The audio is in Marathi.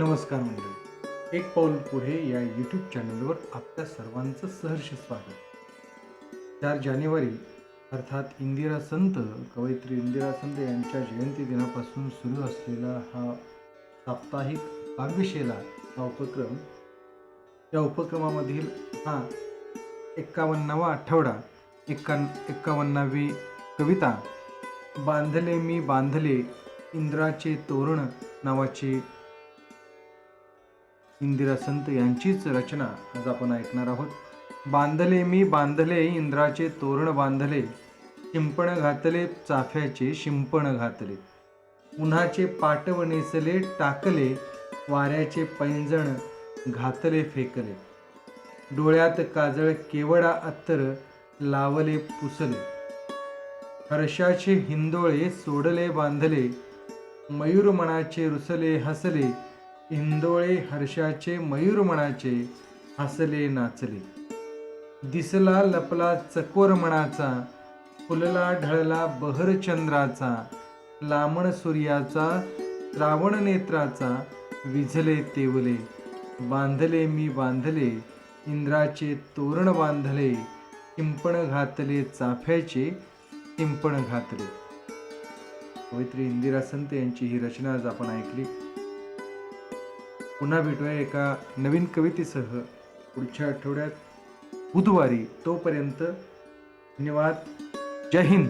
नमस्कार मंडळी. एक पाऊल पुढे या यूट्यूब चॅनलवर आपल्या सर्वांचं सहर्ष स्वागत. चार जानेवारी अर्थात इंदिरा संत कवयित्री इंदिरा संत यांच्या जयंती दिनापासून सुरू असलेला हा साप्ताहिक काव्यशेला हा उपक्रम या उपक्रमामधील हा एक्कावन्नावा आठवडा एक्का एक्कावन्नावी कविता बांधले मी बांधले इंद्राचे तोरण नावाची इंदिरा संत यांचीच रचना आज आपण ऐकणार आहोत. बांधले मी बांधले इंद्राचे तोरण बांधले शिंपण घातले चाफ्याचे शिंपण घातले. उन्हाचे पाटव नेसले टाकले वाऱ्याचे पैंजण घातले फेकले. डोळ्यात काजळ केवडा अत्तर लावले पुसले. हर्षाचे हिंदोळे सोडले बांधले. मयूर मनाचे रुसले हसले. इंदोळे हर्षाचे मयूर म्हणाचे हसले नाचले. दिसला लपला चकोर म्हणाचा फुलला ढळला बहर चंद्राचा लामण सूर्याचा श्रावण नेत्राचा विझले तेवले. बांधले मी बांधले इंद्राचे तोरण बांधले किंपण घातले चाफ्याचे किंपण घातले. पवित्री इंदिरा संत यांची ही रचना आज आपण ऐकली. पुन्हा भेटूया एका नवीन कवितेसह. पुढच्या आठवड्यात बुधवारी तोपर्यंत धन्यवाद. जय हिंद.